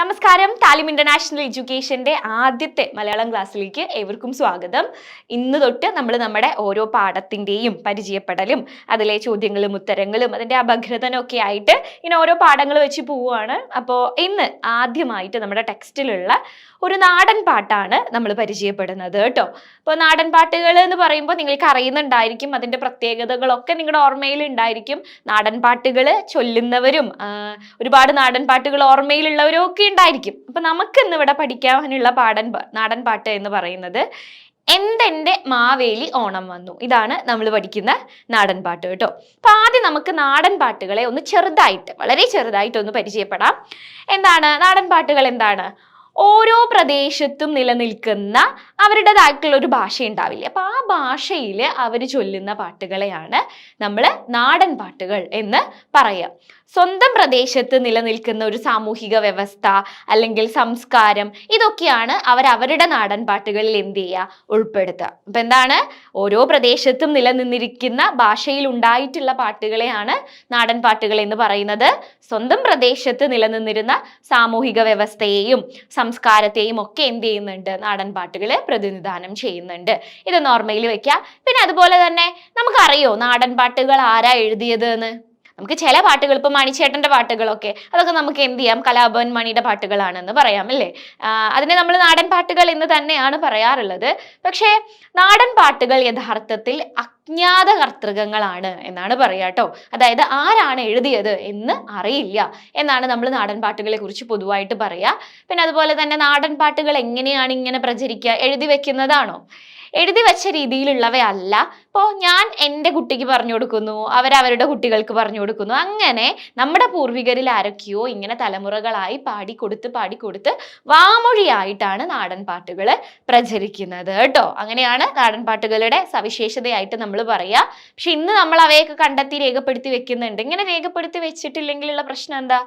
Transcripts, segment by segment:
നമസ്കാരം താലിം ഇന്റർനാഷണൽ എഡ്യൂക്കേഷന്റെ ആദ്യത്തെ മലയാളം ക്ലാസ്സിലേക്ക് ഏവർക്കും സ്വാഗതം. ഇന്ന് തൊട്ട് നമ്മൾ നമ്മുടെ ഓരോ പാഠത്തിന്റെയും പരിചയപ്പെടലും അതിലെ ചോദ്യങ്ങളും ഉത്തരങ്ങളും അതിന്റെ ഒക്കെ ആയിട്ട് ഇങ്ങനെ ഓരോ പാഠങ്ങൾ വെച്ച് പോവുകയാണ്. അപ്പോൾ ഇന്ന് ആദ്യമായിട്ട് നമ്മുടെ ടെക്സ്റ്റിലുള്ള ഒരു നാടൻ പാട്ടാണ് നമ്മൾ പരിചയപ്പെടുന്നത് കേട്ടോ. അപ്പോൾ നാടൻ പാട്ടുകൾ എന്ന് പറയുമ്പോൾ നിങ്ങൾക്ക് അറിയുന്നുണ്ടായിരിക്കും അതിന്റെ പ്രത്യേകതകളൊക്കെ നിങ്ങളുടെ ഓർമ്മയിൽ ഉണ്ടായിരിക്കും. നാടൻ പാട്ടുകൾ ചൊല്ലുന്നവരും ഒരുപാട് നാടൻ പാട്ടുകൾ ഓർമ്മയിലുള്ളവരും ഒക്കെ ഉണ്ടായിരിക്കും. അപ്പൊ നമുക്ക് ഇന്ന് ഇവിടെ പഠിക്കാനുള്ള പാടൻ നാടൻ പാട്ട് എന്ന് പറയുന്നത് എന്തെന്റെ മാവേലി ഓണം വന്നു. ഇതാണ് നമ്മൾ പഠിക്കുന്ന നാടൻ പാട്ട് കേട്ടോ. അപ്പൊ ആദ്യം നമുക്ക് നാടൻ പാട്ടുകളെ ഒന്ന് ചെറുതായിട്ട് വളരെ ചെറുതായിട്ട് ഒന്ന് പരിചയപ്പെടാം. എന്താണ്? നാടൻ പാട്ടുകൾ എന്താണ്? ഓരോ പ്രദേശത്തും നിലനിൽക്കുന്ന അവരുടേതായിട്ടുള്ള ഒരു ഭാഷ ഉണ്ടാവില്ലേ? അപ്പൊ ആ ഭാഷയിൽ അവർ ചൊല്ലുന്ന പാട്ടുകളെയാണ് നമ്മൾ നാടൻ പാട്ടുകൾ എന്ന് പറയാം സ്വന്തം പ്രദേശത്ത് നിലനിൽക്കുന്ന ഒരു സാമൂഹിക വ്യവസ്ഥ അല്ലെങ്കിൽ സംസ്കാരം ഇതൊക്കെയാണ് അവർ അവരുടെ നാടൻ പാട്ടുകളിൽ എന്ത് ചെയ്യുക? ഉൾപ്പെടുത്തുക. അപ്പൊ എന്താണ്? ഓരോ പ്രദേശത്തും നിലനിന്നിരിക്കുന്ന ഭാഷയിൽ ഉണ്ടായിട്ടുള്ള പാട്ടുകളെയാണ് നാടൻ പാട്ടുകൾ എന്ന് പറയുന്നത്. സ്വന്തം പ്രദേശത്ത് നിലനിന്നിരുന്ന സാമൂഹിക വ്യവസ്ഥയെയും സംസ്കാരത്തെയും ഒക്കെ എന്ത് ചെയ്യുന്നുണ്ട്? നാടൻ പാട്ടുകൾ പ്രതിനിധാനം ചെയ്യുന്നുണ്ട്. ഇത് ഓർമ്മയിൽ വെക്കുക പിന്നെ അതുപോലെ തന്നെ നമുക്കറിയോ നാടൻ പാട്ടുകൾ ആരാ എഴുതിയത് എന്ന് നമുക്ക് ചില പാട്ടുകൾ ഇപ്പം മണിച്ചേട്ടന്റെ പാട്ടുകളൊക്കെ അതൊക്കെ നമുക്ക് എന്ത് ചെയ്യാം? കലാഭവൻ മണിയുടെ പാട്ടുകളാണെന്ന് പറയാം അല്ലേ അതിനെ നമ്മൾ നാടൻ പാട്ടുകൾ എന്ന് തന്നെയാണ് പറയാറുള്ളത്. പക്ഷേ നാടൻ പാട്ടുകൾ യഥാർത്ഥത്തിൽ അജ്ഞാത കർത്തൃകങ്ങളാണ് എന്നാണ് പറയുക കേട്ടോ അതായത് ആരാണ് എഴുതിയത് എന്ന് അറിയില്ല എന്നാണ് നമ്മൾ നാടൻ പാട്ടുകളെ കുറിച്ച് പൊതുവായിട്ട് പറയുക പിന്നെ അതുപോലെ തന്നെ നാടൻ പാട്ടുകൾ എങ്ങനെയാണ് ഇങ്ങനെ പ്രചരിക്കുക എഴുതി വെക്കുന്നതാണോ? എഴുതി വെച്ച രീതിയിലുള്ളവയല്ല. ഇപ്പോൾ ഞാൻ എന്റെ കുട്ടിക്ക് പറഞ്ഞു കൊടുക്കുന്നു അവരവരുടെ കുട്ടികൾക്ക് പറഞ്ഞു കൊടുക്കുന്നു. അങ്ങനെ നമ്മുടെ പൂർവികരിൽ ആരൊക്കെയോ ഇങ്ങനെ തലമുറകളായി പാടിക്കൊടുത്ത് പാടിക്കൊടുത്ത് വാമൊഴിയായിട്ടാണ് നാടൻ പാട്ടുകൾ പ്രചരിക്കുന്നത് കേട്ടോ. അങ്ങനെയാണ് നാടൻ പാട്ടുകളുടെ സവിശേഷതയായിട്ട് നമ്മൾ പറയുക. പക്ഷെ ഇന്ന് നമ്മൾ അവയൊക്കെ കണ്ടെത്തി രേഖപ്പെടുത്തി വെക്കുന്നുണ്ട്. ഇങ്ങനെ രേഖപ്പെടുത്തി വെച്ചിട്ടില്ലെങ്കിലുള്ള പ്രശ്നം എന്താ?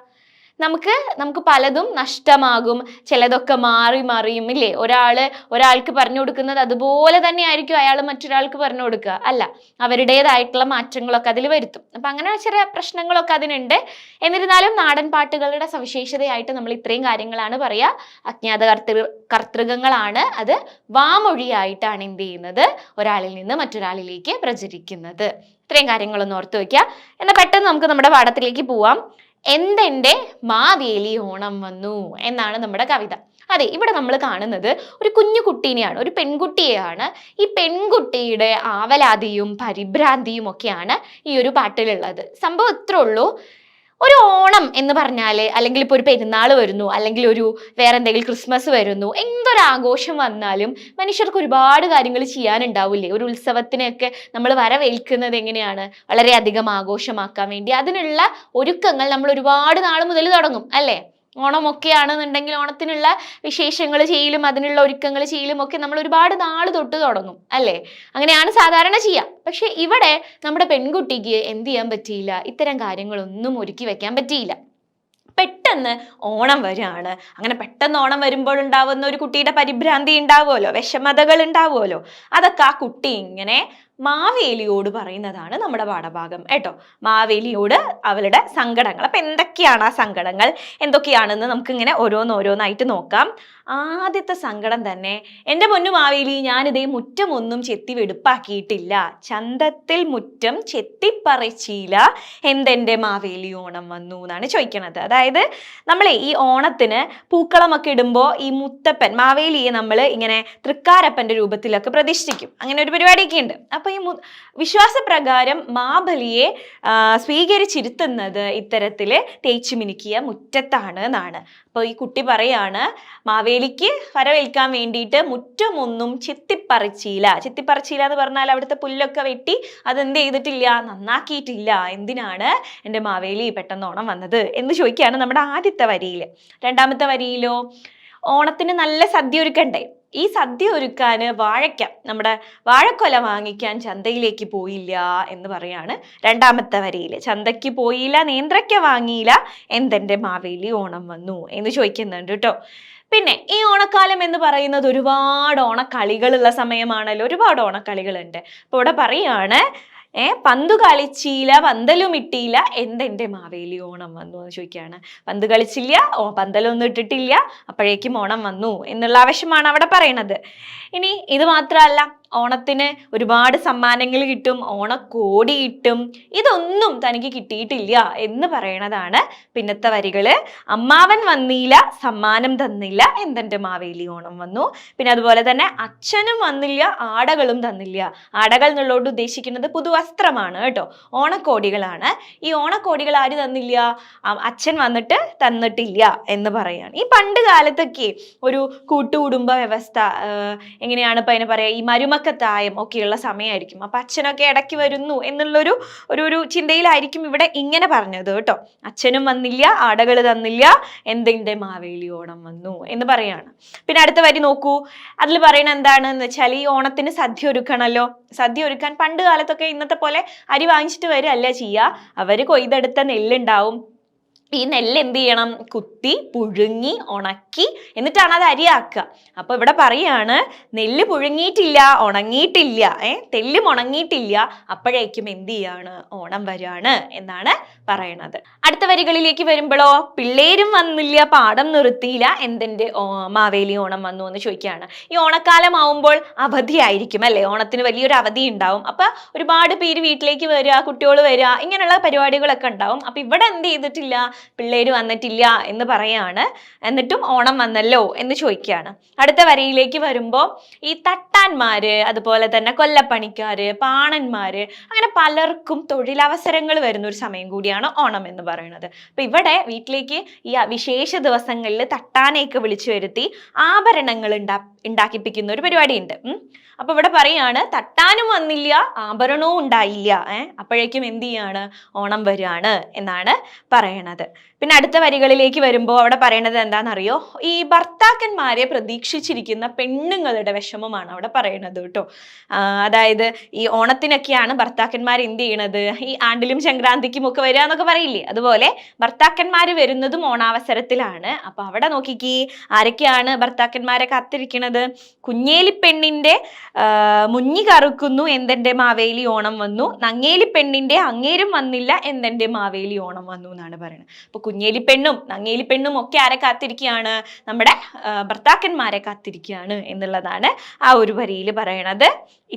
നമുക്ക് നമുക്ക് പലതും നഷ്ടമാകും. ചിലതൊക്കെ മാറി മറിയും ഇല്ലേ? ഒരാൾ ഒരാൾക്ക് പറഞ്ഞു കൊടുക്കുന്നത് അതുപോലെ തന്നെ ആയിരിക്കും അയാൾ മറ്റൊരാൾക്ക് പറഞ്ഞു കൊടുക്കുക. അല്ല അവരുടേതായിട്ടുള്ള മാറ്റങ്ങളൊക്കെ അതിൽ വരുത്തും. അപ്പം അങ്ങനെ ചെറിയ പ്രശ്നങ്ങളൊക്കെ അതിനുണ്ട്. എന്നിരുന്നാലും നാടൻ പാട്ടുകളുടെ സവിശേഷതയായിട്ട് നമ്മൾ ഇത്രയും കാര്യങ്ങളാണ് പറയുക. അജ്ഞാത കർത്തൃ കർത്തൃകങ്ങളാണ് അത്. വാമൊഴിയായിട്ടാണ് എന്ത് ചെയ്യുന്നത്? ഒരാളിൽ നിന്ന് മറ്റൊരാളിലേക്ക് പ്രചരിക്കുന്നത്. ഇത്രയും കാര്യങ്ങളൊന്ന് ഓർത്ത് വയ്ക്കുക. എന്നാൽ പെട്ടെന്ന് നമുക്ക് നമ്മുടെ പാഠത്തിലേക്ക് പോവാം. എന്തെന്റെ മാവേലി ഓണം വന്നു എന്നാണ് നമ്മുടെ കവിത. അതെ ഇവിടെ നമ്മൾ കാണുന്നത് ഒരു കുഞ്ഞു കുട്ടീനെയാണ് ഒരു പെൺകുട്ടിയെയാണ്. ഈ പെൺകുട്ടിയുടെ ആവലാതിയും പരിഭ്രാന്തിയും ഒക്കെയാണ് ഈ ഒരു പാട്ടിലുള്ളത്. സംഭവം ഇത്രേ ഉള്ളൂ. ഒരു ഓണം എന്ന് പറഞ്ഞാൽ അല്ലെങ്കിൽ ഇപ്പോൾ ഒരു പെരുന്നാൾ വരുന്നു അല്ലെങ്കിൽ ഒരു വേറെ എന്തെങ്കിലും ക്രിസ്മസ് വരുന്നു എന്തൊരു ആഘോഷം വന്നാലും മനുഷ്യർക്ക് ഒരുപാട് കാര്യങ്ങൾ ചെയ്യാനുണ്ടാവില്ലേ? ഒരു ഉത്സവത്തിനൊക്കെ നമ്മൾ വരവേൽക്കുന്നത് എങ്ങനെയാണ്? വളരെയധികം ആഘോഷമാക്കാൻ വേണ്ടി. അതിനുള്ള ഒരുക്കങ്ങൾ നമ്മൾ ഒരുപാട് നാൾ മുതൽ തുടങ്ങും അല്ലേ? ഓണമൊക്കെ ആണെന്നുണ്ടെങ്കിൽ ഓണത്തിനുള്ള വിശേഷങ്ങൾ ചെയ്യലും അതിനുള്ള ഒരുക്കങ്ങൾ ചെയ്യലും ഒക്കെ നമ്മൾ ഒരുപാട് നാൾ തൊട്ട് തുടങ്ങും അല്ലേ? അങ്ങനെയാണ് സാധാരണ ചെയ്യുക പക്ഷെ ഇവിടെ നമ്മുടെ പെൺകുട്ടിക്ക് എന്ത് ചെയ്യാൻ പറ്റിയില്ല? ഇത്തരം കാര്യങ്ങളൊന്നും ഒരുക്കി വെക്കാൻ പറ്റിയില്ല. പെട്ടെന്ന് ഓണം വരികയാണ് അങ്ങനെ പെട്ടെന്ന് ഓണം വരുമ്പോൾ ഉണ്ടാവുന്ന ഒരു കുട്ടിയുടെ പരിഭ്രാന്തി ഉണ്ടാവുമല്ലോ വിഷമതകൾ ഉണ്ടാവുമല്ലോ. അതൊക്കെ ആ കുട്ടി ഇങ്ങനെ മാവേലിയോട് പറയുന്നതാണ് നമ്മുടെ പാഠഭാഗം കേട്ടോ. മാവേലിയോട് അവളുടെ സങ്കടങ്ങൾ. അപ്പൊ എന്തൊക്കെയാണ് ആ സങ്കടങ്ങൾ? എന്തൊക്കെയാണെന്ന് നമുക്ക് ഇങ്ങനെ ഓരോന്നോരോന്നായിട്ട് നോക്കാം. ആദ്യത്തെ സങ്കടം തന്നെ എന്റെ പൊന്നു മാവേലി ഞാനിതേ മുറ്റമൊന്നും ചെത്തി വെടുപ്പാക്കിയിട്ടില്ല. ചന്തത്തിൽ മുറ്റം ചെത്തിപ്പറിച്ചില്ല. എന്തെന്റെ മാവേലി ഓണം വന്നു എന്നാണ് ചോദിക്കണത്. അതായത് നമ്മളെ ഈ ഓണത്തിന് പൂക്കളമൊക്കെ ഇടുമ്പോൾ ഈ മുത്തപ്പൻ മാവേലിയെ നമ്മൾ ഇങ്ങനെ തൃക്കാരപ്പന്റെ രൂപത്തിലൊക്കെ പ്രതിഷ്ഠിക്കും. അങ്ങനെ ഒരു പരിപാടിയൊക്കെ ഉണ്ട്. അപ്പൊ ഈ വിശ്വാസപ്രകാരം മാബലിയെ സ്വീകരിച്ചിരുത്തുന്നത് ഇത്തരത്തിൽ തേച്ചു മിനുക്കിയ മുറ്റത്താണ് എന്നാണ്. അപ്പോൾ ഈ കുട്ടി പറയാണ് മാവേലിക്ക് വരവേൽക്കാൻ വേണ്ടിയിട്ട് മുറ്റമൊന്നും ചെത്തിപ്പറിച്ചില്ല. ചെത്തിപ്പറിച്ചില്ല എന്ന് പറഞ്ഞാൽ അവിടുത്തെ പുല്ലൊക്കെ വെട്ടി അതെന്ത് ചെയ്തിട്ടില്ല? നന്നാക്കിയിട്ടില്ല. എന്തിനാണ് എന്റെ മാവേലി പെട്ടെന്ന് ഓണം വന്നത്? എന്ന് ചോദിക്കുകയാണ് നമ്മുടെ ആദ്യത്തെ വരിയിൽ രണ്ടാമത്തെ വരിയിലോ ഓണത്തിന് നല്ല സദ്യ ഒരുക്കണ്ടേ? ഈ സദ്യ ഒരുക്കാൻ വാഴയ്ക്ക നമ്മുടെ വാഴക്കൊല വാങ്ങിക്കാൻ ചന്തയിലേക്ക് പോയില്ല എന്ന് പറയാണ് രണ്ടാമത്തെ വരിയിൽ ചന്തയ്ക്ക് പോയില്ല നേന്ത്രയ്ക്ക വാങ്ങിയില്ല എന്തെന്റെ മാവേലി ഓണം വന്നു എന്ന് ചോദിക്കുന്നുണ്ട് കേട്ടോ പിന്നെ ഈ ഓണക്കാലം എന്ന് പറയുന്നത് ഒരുപാട് ഓണക്കളികളുള്ള സമയമാണല്ലോ ഒരുപാട് ഓണക്കളികളുണ്ട്. അപ്പോൾ ഇവിടെ പറയാണ് ഏ പന്തു കളിച്ചില്ല പന്തലും ഇട്ടില്ല എന്തെന്റെ മാവേലി ഓണം വന്നു എന്ന് ചോദിക്കുകയാണ്. പന്ത് കളിച്ചില്ല ഓ പന്തലൊന്നും ഇട്ടിട്ടില്ല അപ്പോഴേക്കും ഓണം വന്നു എന്നുള്ള ആവശ്യമാണ് അവിടെ പറയണത്. ഇനി ഇത് മാത്രമല്ല ഓണത്തിന് ഒരുപാട് സമ്മാനങ്ങൾ കിട്ടും ഓണക്കോടി കിട്ടും ഇതൊന്നും തനിക്ക് കിട്ടിയിട്ടില്ല എന്ന് പറയണതാണ് പിന്നത്തെ വരികൾ. അമ്മാവൻ വന്നില്ല സമ്മാനം തന്നില്ല എന്തെന്റെ മാവേലി ഓണം വന്നു. പിന്നെ അതുപോലെ തന്നെ അച്ഛനും വന്നില്ല ആടകളും തന്നില്ല. ആടകൾ എന്നുള്ളതുകൊണ്ട് ഉദ്ദേശിക്കുന്നത് പുതുവസ്ത്രമാണ് കേട്ടോ ഓണക്കോടികളാണ്. ഈ ഓണക്കോടികൾ ആര് തന്നില്ല? അച്ഛൻ വന്നിട്ട് തന്നിട്ടില്ല എന്ന് പറയാണ്. ഈ പണ്ട് കാലത്തൊക്കെ ഒരു കൂട്ടുകുടുംബ വ്യവസ്ഥ എങ്ങനെയാണ് ഇപ്പൊ അതിനെ പറയാ? ഈ മരുമക്കത്തായം ഒക്കെയുള്ള സമയമായിരിക്കും അപ്പൊ അച്ഛനൊക്കെ ഇടയ്ക്ക് വരുന്നു എന്നുള്ളൊരു ഒരു ഒരു ചിന്തയിലായിരിക്കും ഇവിടെ ഇങ്ങനെ പറഞ്ഞത് കേട്ടോ. അച്ഛനും വന്നില്ല ആടകൾ തന്നില്ല എന്തിന്റെ മാവേലി ഓണം വന്നു എന്ന് പറയാണ്. പിന്നെ അടുത്ത വരി നോക്കൂ. അതിൽ പറയണ എന്താണെന്ന് വെച്ചാൽ ഈ ഓണത്തിന് സദ്യ ഒരുക്കണല്ലോ. സദ്യ ഒരുക്കാൻ പണ്ട് കാലത്തൊക്കെ ഇന്നത്തെ പോലെ അരി വാങ്ങിച്ചിട്ട് വരികയല്ല ചെയ്യുക. അവർ കൊയ്തെടുത്ത നെല്ലുണ്ടാവും. ഈ നെല്ല് എന്ത് ചെയ്യണം? കുത്തി പുഴുങ്ങി ഉണക്കി എന്നിട്ടാണ് അത് അരിയാക്കുക. അപ്പൊ ഇവിടെ പറയാണ് നെല്ല് പുഴുങ്ങിയിട്ടില്ല ഉണങ്ങിയിട്ടില്ല. ഏ തെല്ലും ഉണങ്ങിയിട്ടില്ല അപ്പോഴേക്കും എന്ത് ചെയ്യാണ്? ഓണം വരാണ് എന്നാണ് പറയണത്. അടുത്ത വരികളിലേക്ക് വരുമ്പോഴോ പിള്ളേരും വന്നില്ല പാടം നിർത്തിയില്ല എന്തെന്റെ മാവേലി ഓണം വന്നു എന്ന് ചോദിക്കുകയാണ്. ഈ ഓണക്കാലം ആവുമ്പോൾ അവധിയായിരിക്കും അല്ലേ? ഓണത്തിന് വലിയൊരു അവധി ഉണ്ടാവും. അപ്പൊ ഒരുപാട് പേര് വീട്ടിലേക്ക് വരിക കുട്ടികൾ വരിക ഇങ്ങനെയുള്ള പരിപാടികളൊക്കെ ഉണ്ടാവും. അപ്പൊ ഇവിടെ എന്ത് ചെയ്തിട്ടില്ല? പിള്ളേര് വന്നിട്ടില്ല എന്ന് പറയാണ്. എന്നിട്ടും ഓണം വന്നല്ലോ എന്ന് ചോദിക്കുകയാണ്. അടുത്ത വരിയിലേക്ക് വരുമ്പോൾ ഈ തട്ടാന്മാര് അതുപോലെ തന്നെ കൊല്ലപ്പണിക്കാര് പാണന്മാര് അങ്ങനെ പലർക്കും തൊഴിലവസരങ്ങൾ വരുന്ന ഒരു സമയം കൂടിയാണ് ഓണം എന്ന് പറയുന്നത്. അപ്പൊ ഇവിടെ വീട്ടിലേക്ക് ഈ വിശേഷ ദിവസങ്ങളിൽ തട്ടാനെയൊക്കെ വിളിച്ചു വരുത്തി ആഭരണങ്ങൾ ഉണ്ടാ ഉണ്ടാക്കിപ്പിക്കുന്ന ഒരു പരിപാടിയുണ്ട്. അപ്പൊ ഇവിടെ പറയാണ് തട്ടാനും വന്നില്ല ആഭരണവും ഉണ്ടായില്ല. ഏഹ് അപ്പോഴേക്കും എന്ത് ചെയ്യാണ്? ഓണം വരികയാണ് എന്നാണ് പറയണത്. പിന്നെ അടുത്ത വരികളിലേക്ക് വരുമ്പോൾ അവിടെ പറയണത് എന്താണെന്നറിയോ? ഈ ഭർത്താക്കന്മാരെ പ്രതീക്ഷിച്ചിരിക്കുന്ന പെണ്ണുങ്ങളുടെ വിഷമമാണ് അവിടെ പറയണത് കേട്ടോ. അതായത് ഈ ഓണത്തിനൊക്കെയാണ് ഭർത്താക്കന്മാർ എന്ത് ചെയ്യണത്? ഈ ആണ്ടിലും സംക്രാന്തിക്കും ഒക്കെ വരിക എന്നൊക്കെ പറയില്ലേ? അതുപോലെ ഭർത്താക്കന്മാർ വരുന്നതും ഓണാവസരത്തിലാണ്. അപ്പൊ അവിടെ നോക്കിക്കേ ആരൊക്കെയാണ് ഭർത്താക്കന്മാരെ കാത്തിരിക്കണത്? കുഞ്ഞേലി പെണ്ണിന്റെ മുഞ്ഞി കറുക്കുന്നു എന്തെന്റെ മാവേലി ഓണം വന്നു. നങ്ങേലി പെണ്ണിന്റെ അങ്ങേരും വന്നില്ല എന്തെന്റെ മാവേലി ഓണം വന്നു എന്നാണ് പറയുന്നത്. കുഞ്ഞേലി പെണ്ണും നങ്ങേലി പെണ്ണും ഒക്കെ ആരെ കാത്തിരിക്കുകയാണ്? നമ്മുടെ ഭർത്താക്കന്മാരെ കാത്തിരിക്കുകയാണ് എന്നുള്ളതാണ് ആ ഒരു വരിയിൽ പറയണത്.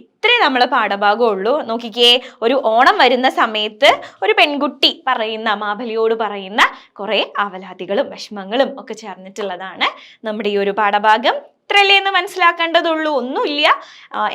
ഇത്രേ നമ്മൾ പാഠഭാഗമുള്ളൂ. നോക്കിക്കേ ഒരു ഓണം വരുന്ന സമയത്ത് ഒരു പെൺകുട്ടി പറയുന്ന മാബലിയോട് പറയുന്ന കുറെ ആവലാതികളും വിഷമങ്ങളും ഒക്കെ ചേർന്നിട്ടുള്ളതാണ് നമ്മുടെ ഈ ഒരു പാഠഭാഗം. ഇത്രയല്ലേ എന്ന് മനസ്സിലാക്കേണ്ടതുള്ളൂ. ഒന്നുമില്ല.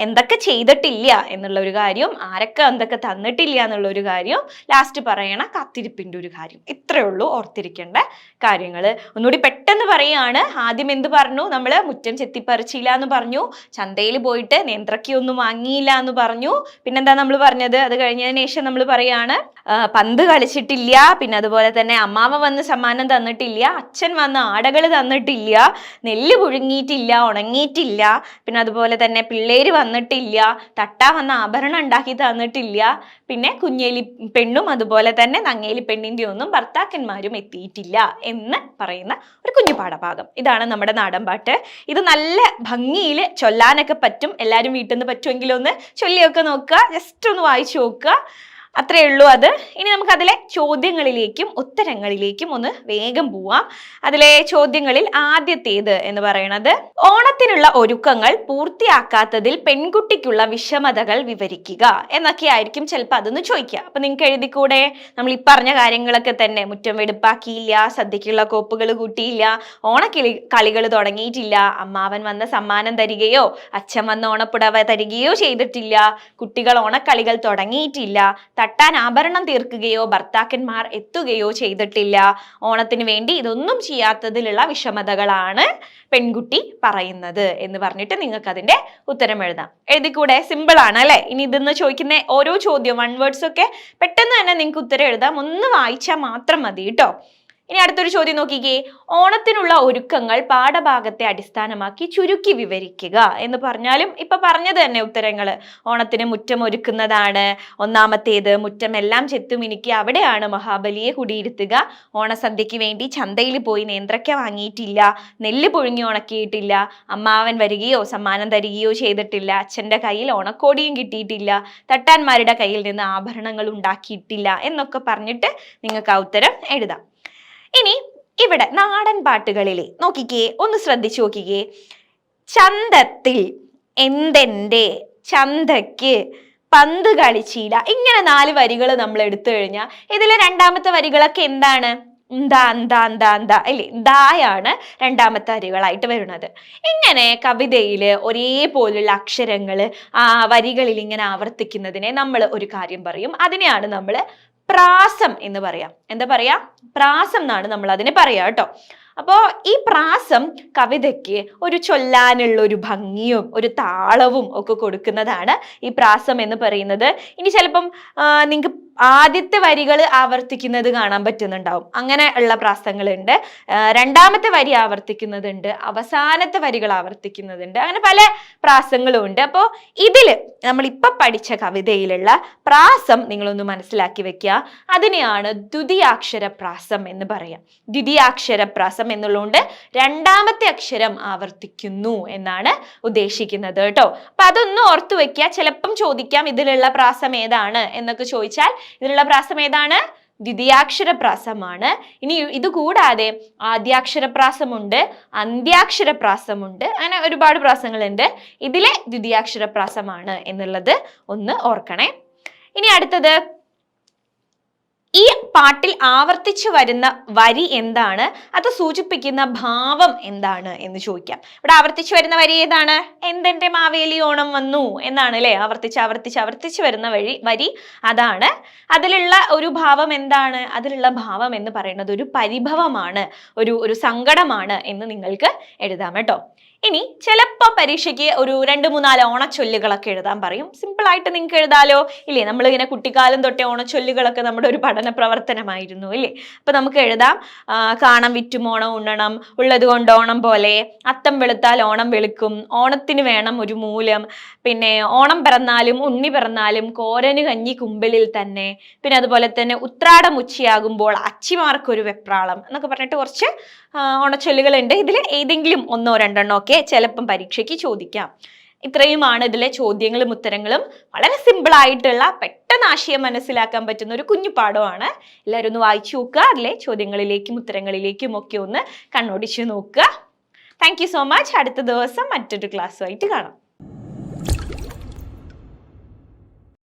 എന്തൊക്കെ ചെയ്തിട്ടില്ല എന്നുള്ള ഒരു കാര്യം ആരൊക്കെ എന്തൊക്കെ തന്നിട്ടില്ല എന്നുള്ള ഒരു കാര്യം ലാസ്റ്റ് പറയണ കാത്തിരിപ്പിന്റെ ഒരു കാര്യം. ഇത്രയേ ഉള്ളൂ. ഓർത്തിരിക്കേണ്ട കാര്യങ്ങൾ ഒന്നുകൂടി പെട്ടെന്ന് പറയുകയാണ് ആദ്യം എന്ത് പറഞ്ഞു? നമ്മൾ മുറ്റം ചെത്തിപ്പറിച്ചില്ല എന്ന് പറഞ്ഞു. ചന്തയിൽ പോയിട്ട് നേന്ത്രക്കൊന്നും വാങ്ങിയില്ല എന്ന് പറഞ്ഞു. പിന്നെന്താ നമ്മൾ പറഞ്ഞത്? അത് കഴിഞ്ഞതിന് ശേഷം നമ്മൾ പറയാണ് പന്ത് കളിച്ചിട്ടില്ല. പിന്നെ അതുപോലെ തന്നെ അമ്മാവ വന്ന് സമ്മാനം തന്നിട്ടില്ല. അച്ഛൻ വന്ന് ആടകൾ തന്നിട്ടില്ല. നെല്ല് പുഴുങ്ങിയിട്ടില്ല. ഉണങ്ങിയിട്ടില്ല. പിന്നെ അതുപോലെ തന്നെ പിള്ളേര് വന്നിട്ടില്ല. തട്ട വന്ന ആഭരണം ഉണ്ടാക്കി തന്നിട്ടില്ല. പിന്നെ കുഞ്ഞേലി പെണ്ണും അതുപോലെ തന്നെ നങ്ങേലി പെണ്ണിന്റെ ഒന്നും ഭർത്താക്കന്മാരും എത്തിയിട്ടില്ല എന്ന് പറയുന്ന ഒരു കുഞ്ഞു പാഠഭാഗം. ഇതാണ് നമ്മുടെ നാടൻ പാട്ട് ഇത് നല്ല ഭംഗിയിൽ ചൊല്ലാനൊക്കെ പറ്റും. എല്ലാവരും വീട്ടിൽ നിന്ന് പറ്റുമെങ്കിലൊന്ന് ചൊല്ലിയൊക്കെ നോക്കുക. ജസ്റ്റ് ഒന്ന് വായിച്ചു നോക്കുക. അത്രേ ഉള്ളൂ അത്. ഇനി നമുക്ക് അതിലെ ചോദ്യങ്ങളിലേക്കും ഉത്തരങ്ങളിലേക്കും ഒന്ന് വേഗം പോവാം. അതിലെ ചോദ്യങ്ങളിൽ ആദ്യത്തേത് എന്ന് പറയുന്നത് ഓണത്തിനുള്ള ഒരുക്കങ്ങൾ പൂർത്തിയാക്കാത്തതിൽ പെൺകുട്ടിക്കുള്ള വിഷമതകൾ വിവരിക്കുക എന്നൊക്കെ ആയിരിക്കും ചിലപ്പോൾ അതൊന്ന് ചോദിക്കുക. അപ്പൊ നിങ്ങൾക്ക് എഴുതിക്കൂടെ? നമ്മൾ ഈ പറഞ്ഞ കാര്യങ്ങളൊക്കെ തന്നെ മുറ്റം വെടുപ്പാക്കിയില്ല സദ്യക്കുള്ള കോപ്പുകൾ കൂട്ടിയില്ല ഓണക്കിളി കളികൾ തുടങ്ങിയിട്ടില്ല അമ്മാവൻ വന്ന സമ്മാനം തരികയോ അച്ഛൻ വന്ന ഓണപ്പുടവ തരികയോ ചെയ്തിട്ടില്ല കുട്ടികൾ ഓണക്കളികൾ തുടങ്ങിയിട്ടില്ല തട്ടാൻ ആഭരണം തീർക്കുകയോ ഭർത്താക്കന്മാർ എത്തുകയോ ചെയ്തിട്ടില്ല. ഓണത്തിന് വേണ്ടി ഇതൊന്നും ചെയ്യാത്തതിലുള്ള വിഷമതകളാണ് പെൺകുട്ടി പറയുന്നത് എന്ന് പറഞ്ഞിട്ട് നിങ്ങൾക്ക് അതിന്റെ ഉത്തരം എഴുതാം. എഴുതിക്കൂടെ? സിമ്പിൾ ആണ് അല്ലെ? ഇനി ഇതെന്ന് ചോദിക്കുന്ന ഓരോ ചോദ്യം വൺ വേർഡ്സ് ഒക്കെ പെട്ടെന്ന് തന്നെ നിങ്ങൾക്ക് ഉത്തരം എഴുതാം. ഒന്ന് വായിച്ചാൽ മാത്രം മതി കേട്ടോ. ഇനി അടുത്തൊരു ചോദ്യം നോക്കിക്കേ. ഓണത്തിനുള്ള ഒരുക്കങ്ങൾ പാഠഭാഗത്തെ അടിസ്ഥാനമാക്കി ചുരുക്കി വിവരിക്കുക എന്ന് പറഞ്ഞാലും ഇപ്പൊ പറഞ്ഞത് തന്നെ ഉത്തരങ്ങൾ ഓണത്തിന് മുറ്റം ഒരുക്കുന്നതാണ് ഒന്നാമത്തേത് മുറ്റം എല്ലാം ചെത്തുമിനുക്കി അവിടെയാണ് മഹാബലിയെ കുടിയിരുത്തുക. ഓണസദ്യക്ക് വേണ്ടി ചന്തയിൽ പോയി നേന്ത്രക്ക വാങ്ങിയിട്ടില്ല നെല്ല് പുഴുങ്ങി ഉണക്കിയിട്ടില്ല അമ്മാവൻ വരികയോ സമ്മാനം തരികയോ ചെയ്തിട്ടില്ല അച്ഛന്റെ കയ്യിൽ ഓണക്കോടിയും കിട്ടിയിട്ടില്ല തട്ടാന്മാരുടെ കയ്യിൽ നിന്ന് ആഭരണങ്ങൾ ഉണ്ടാക്കിയിട്ടില്ല എന്നൊക്കെ പറഞ്ഞിട്ട് നിങ്ങൾക്ക് ആ ഉത്തരം എഴുതാം. ഇനി ഇവിടെ നാടൻ പാട്ടുകളിലെ നോക്കിക്കേ ഒന്ന് ശ്രദ്ധിച്ചു നോക്കിക്കേ. ചന്തത്തിൽ എന്തെന്റെ ചന്തയ്ക്ക് പന്ത് കളിച്ചില്ല ഇങ്ങനെ നാല് വരികൾ നമ്മൾ എടുത്തു കഴിഞ്ഞാൽ ഇതിലെ രണ്ടാമത്തെ വരികളൊക്കെ എന്താണ്? ദായാണ് രണ്ടാമത്തെ വരികളായിട്ട് വരുന്നത്. ഇങ്ങനെ കവിതയിൽ ഒരേപോലുള്ള അക്ഷരങ്ങൾ ആ വരികളിൽ ഇങ്ങനെ ആവർത്തിക്കുന്നതിനെ നമ്മൾ ഒരു കാര്യം പറയും. അതിനെയാണ് നമ്മൾ പ്രാസം എന്ന് പറയാം. എന്താ പറയാ? പ്രാസം എന്നാണ് നമ്മൾ അതിനെ പറയാ കേട്ടോ. അപ്പോൾ ഈ പ്രാസം കവിതയ്ക്ക് ഒരു ചൊല്ലാനുള്ള ഒരു ഭംഗിയും ഒരു താളവും ഒക്കെ കൊടുക്കുന്നതാണ് ഈ പ്രാസം എന്ന് പറയുന്നത്. ഇനി ചിലപ്പം നിങ്ങൾക്ക് ആദ്യത്തെ വരികൾ ആവർത്തിക്കുന്നത് കാണാൻ പറ്റുന്നുണ്ടാവും. അങ്ങനെ ഉള്ള പ്രാസങ്ങളുണ്ട് രണ്ടാമത്തെ വരി ആവർത്തിക്കുന്നതുണ്ട്. അവസാനത്തെ വരികൾ ആവർത്തിക്കുന്നതുണ്ട്. അങ്ങനെ പല പ്രാസങ്ങളും ഉണ്ട്. അപ്പോൾ ഇതിൽ നമ്മൾ ഇപ്പൊ പഠിച്ച കവിതയിലുള്ള പ്രാസം നിങ്ങളൊന്ന് മനസ്സിലാക്കി വെക്കുക. അതിനെയാണ് ദ്വിതീയാക്ഷര പ്രാസം എന്ന് പറയാം. ദ്വിതീയാക്ഷര പ്രാസം എന്നുള്ളതുകൊണ്ട് രണ്ടാമത്തെ അക്ഷരം ആവർത്തിക്കുന്നു എന്നാണ് ഉദ്ദേശിക്കുന്നത് കേട്ടോ. അപ്പൊ അതൊന്ന് ഓർത്തു വെക്കുക. ചിലപ്പം ചോദിക്കാം ഇതിലുള്ള പ്രാസം ഏതാണ് എന്നൊക്കെ ചോദിച്ചാൽ ഇതിലുള്ള പ്രാസം ഏതാണ്? ദ്വിതീയാക്ഷരപ്രാസമാണ്. ഇനി ഇത് കൂടാതെ ആദ്യാക്ഷര പ്രാസമുണ്ട് അന്ത്യാക്ഷര പ്രാസമുണ്ട് അങ്ങനെ ഒരുപാട് പ്രാസങ്ങളുണ്ട്. ഇതിലെ ദ്വിതീയാക്ഷരപ്രാസമാണ് എന്നുള്ളത് ഒന്ന് ഓർക്കണേ. ഇനി അടുത്തത് ഈ പാട്ടിൽ ആവർത്തിച്ചു വരുന്ന വരി എന്താണ്? അത് സൂചിപ്പിക്കുന്ന ഭാവം എന്താണ് എന്ന് ചോദിക്കാം. ഇവിടെ ആവർത്തിച്ചു വരുന്ന വരി ഏതാണ്? എന്തെന്റെ മാവേലി ഓണം വന്നു എന്നാണ് അല്ലേ? ആവർത്തിച്ച് ആവർത്തിച്ച് ആവർത്തിച്ച് വരുന്ന വഴി വരി അതാണ്. അതിലുള്ള ഒരു ഭാവം എന്താണ്? അതിലുള്ള ഭാവം എന്ന് പറയുന്നത് ഒരു പരിഭവമാണ് ഒരു ഒരു സങ്കടമാണ് എന്ന് നിങ്ങൾക്ക് എഴുതാം കേട്ടോ. ഇനി ചിലപ്പോൾ പരീക്ഷയ്ക്ക് ഒരു രണ്ട് മൂന്നാൽ ഓണച്ചൊല്ലുകളൊക്കെ എഴുതാൻ പറയും. ആയിട്ട് നിങ്ങൾക്ക് എഴുതാലോ? ഇല്ലേ? നമ്മൾ ഇങ്ങനെ കുട്ടിക്കാലം തൊട്ടേ ഓണച്ചൊല്ലുകളൊക്കെ നമ്മുടെ ഒരു പഠന പ്രവർത്തനമായിരുന്നു ഇല്ലേ? അപ്പൊ നമുക്ക് എഴുതാം. കാണം വിറ്റും ഓണം ഉണ്ണണം ഉള്ളത് കൊണ്ട് ഓണം പോലെ. അത്തം വെളുത്താൽ ഓണം വെളുക്കും. ഓണത്തിന് വേണം ഒരു മൂലം. പിന്നെ ഓണം പിറന്നാലും ഉണ്ണി പിറന്നാലും കോരന് കഞ്ഞി കുമ്പിളിൽ തന്നെ. പിന്നെ അതുപോലെ തന്നെ ഉത്രാടം ഉച്ചയാകുമ്പോൾ അച്ചിമാർക്കൊരു വെപ്രാളം എന്നൊക്കെ പറഞ്ഞിട്ട് കുറച്ച് ഓണച്ചൊല്ലുകളുണ്ട്. ഇതിൽ ഏതെങ്കിലും ഒന്നോ രണ്ടെണ്ണോ ഒക്കെ ചിലപ്പം പരീക്ഷയ്ക്ക് ചോദിക്കാം. ഇത്രയുമാണ് ഇതിലെ ചോദ്യങ്ങളും ഉത്തരങ്ങളും. വളരെ സിമ്പിൾ ആയിട്ടുള്ള പെട്ടെന്ന് ആശയം മനസ്സിലാക്കാൻ പറ്റുന്ന ഒരു കുഞ്ഞു പാഠമാണ് എല്ലാവരും ഒന്ന് വായിച്ചു നോക്കുക. അതിലെ ചോദ്യങ്ങളിലേക്കും ഉത്തരങ്ങളിലേക്കും ഒക്കെ ഒന്ന് കണ്ണോടിച്ച് നോക്കുക. താങ്ക് സോ മച്ച് അടുത്ത ദിവസം മറ്റൊരു ക്ലാസ്സുമായിട്ട് കാണാം.